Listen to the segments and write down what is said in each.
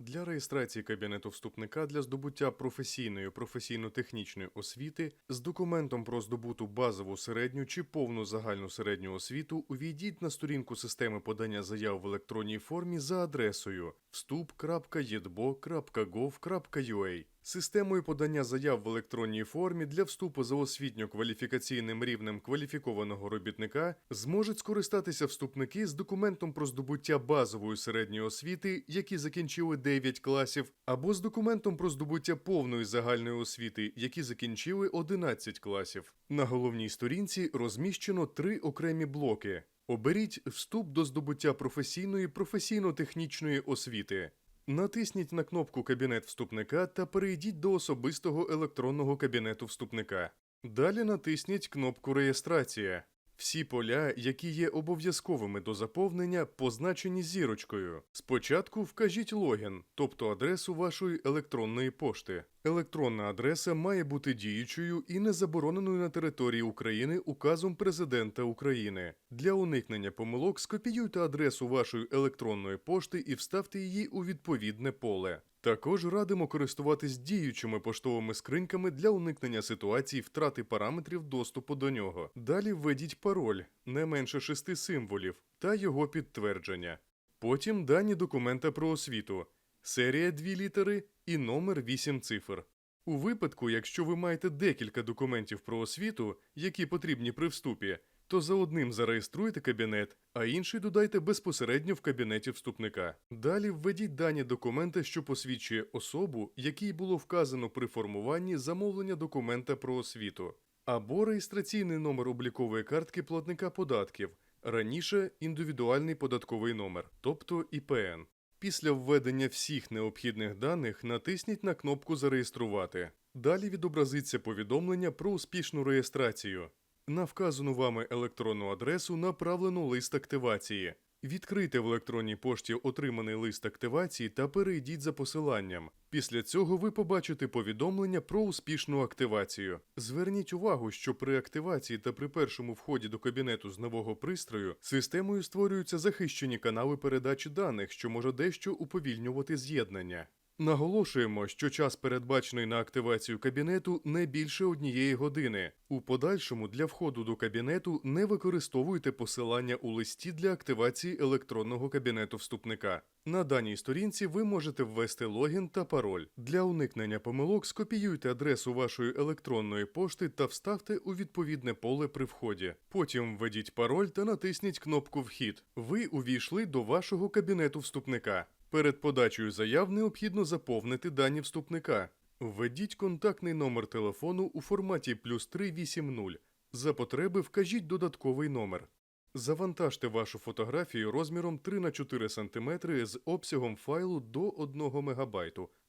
Для реєстрації кабінету вступника для здобуття професійної професійно-технічної освіти з документом про здобуту базову середню чи повну загальну середню освіту увійдіть на сторінку системи подання заяв в електронній формі за адресою вступ.едbo.gov.ua. Системою подання заяв в електронній формі для вступу за освітньо-кваліфікаційним рівнем кваліфікованого робітника зможуть скористатися вступники з документом про здобуття базової середньої освіти, які закінчили 9 класів, або з документом про здобуття повної загальної освіти, які закінчили 11 класів. На головній сторінці розміщено три окремі блоки. Оберіть вступ до здобуття професійної професійно-технічної освіти. Натисніть на кнопку Кабінет вступника та перейдіть до особистого електронного кабінету вступника. Далі натисніть кнопку Реєстрація. Всі поля, які є обов'язковими до заповнення, позначені зірочкою. Спочатку вкажіть логін, тобто адресу вашої електронної пошти. Електронна адреса має бути діючою і не забороненою на території України указом Президента України. Для уникнення помилок скопіюйте адресу вашої електронної пошти і вставте її у відповідне поле. Також радимо користуватись діючими поштовими скриньками для уникнення ситуацій втрати параметрів доступу до нього. Далі введіть пароль не менше шести символів та його підтвердження. Потім дані документа про освіту, серія 2 літери і номер 8 цифр. У випадку, якщо ви маєте декілька документів про освіту, які потрібні при вступі, то за одним зареєструйте кабінет, а інший додайте безпосередньо в кабінеті вступника. Далі введіть дані документа, що посвідчує особу, якій було вказано при формуванні замовлення документа про освіту, або реєстраційний номер облікової картки платника податків, раніше індивідуальний податковий номер, тобто ІПН. Після введення всіх необхідних даних натисніть на кнопку Зареєструвати. Далі відобразиться повідомлення про успішну реєстрацію. На вказану вами електронну адресу направлено лист активації. Відкрийте в електронній пошті отриманий лист активації та перейдіть за посиланням. Після цього ви побачите повідомлення про успішну активацію. Зверніть увагу, що при активації та при першому вході до кабінету з нового пристрою системою створюються захищені канали передачі даних, що може дещо уповільнювати з'єднання. Наголошуємо, що час передбачений на активацію кабінету не більше однієї години. У подальшому для входу до кабінету не використовуйте посилання у листі для активації електронного кабінету вступника. На даній сторінці ви можете ввести логін та пароль. Для уникнення помилок скопіюйте адресу вашої електронної пошти та вставте у відповідне поле при вході. Потім введіть пароль та натисніть кнопку Вхід. Ви увійшли до вашого кабінету вступника. Перед подачею заяв необхідно заповнити дані вступника. Введіть контактний номер телефону у форматі плюс 380. За потреби вкажіть додатковий номер. Завантажте вашу фотографію розміром 3 на 4 см з обсягом файлу до 1 МБ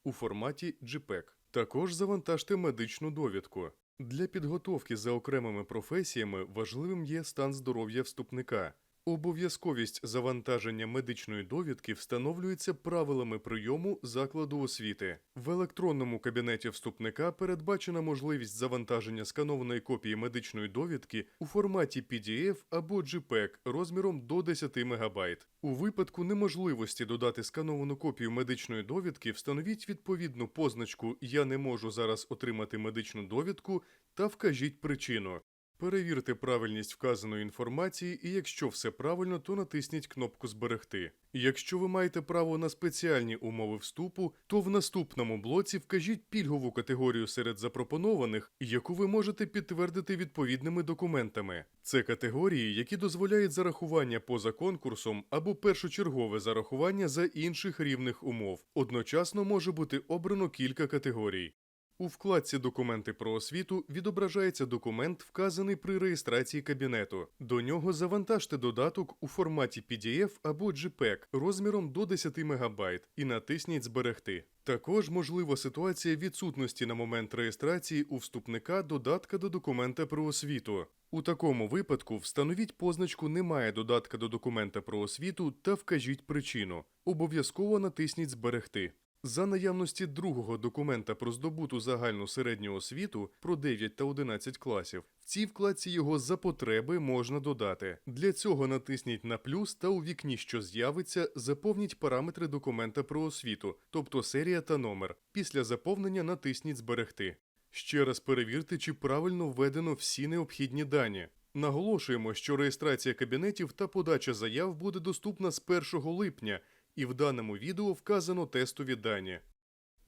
у форматі JPEG. Також завантажте медичну довідку. Для підготовки за окремими професіями важливим є стан здоров'я вступника. Обов'язковість завантаження медичної довідки встановлюється правилами прийому закладу освіти. В електронному кабінеті вступника передбачена можливість завантаження сканованої копії медичної довідки у форматі PDF або JPEG розміром до 10 МБ. У випадку неможливості додати скановану копію медичної довідки, встановіть відповідну позначку Я не можу зараз отримати медичну довідку та вкажіть причину. Перевірте правильність вказаної інформації, і якщо все правильно, то натисніть кнопку Зберегти. Якщо ви маєте право на спеціальні умови вступу, то в наступному блоці вкажіть пільгову категорію серед запропонованих, яку ви можете підтвердити відповідними документами. Це категорії, які дозволяють зарахування поза конкурсом або першочергове зарахування за інших рівних умов. Одночасно може бути обрано кілька категорій. У вкладці Документи про освіту відображається документ, вказаний при реєстрації кабінету. До нього завантажте додаток у форматі PDF або JPEG розміром до 10 МБ і натисніть Зберегти. Також можлива ситуація відсутності на момент реєстрації у вступника додатка до документа про освіту. У такому випадку встановіть позначку Немає додатка до документа про освіту та вкажіть причину. Обов'язково натисніть Зберегти. За наявності другого документа про здобуту загальну середню освіту про 9 та 11 класів, в цій вкладці його за потреби можна додати. Для цього натисніть на плюс та у вікні, що з'явиться, заповніть параметри документа про освіту, тобто серія та номер. Після заповнення натисніть Зберегти. Ще раз перевірте, чи правильно введено всі необхідні дані. Наголошуємо, що реєстрація кабінетів та подача заяв буде доступна з 1 липня, і в даному відео вказано тестові дані.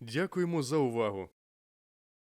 Дякуємо за увагу!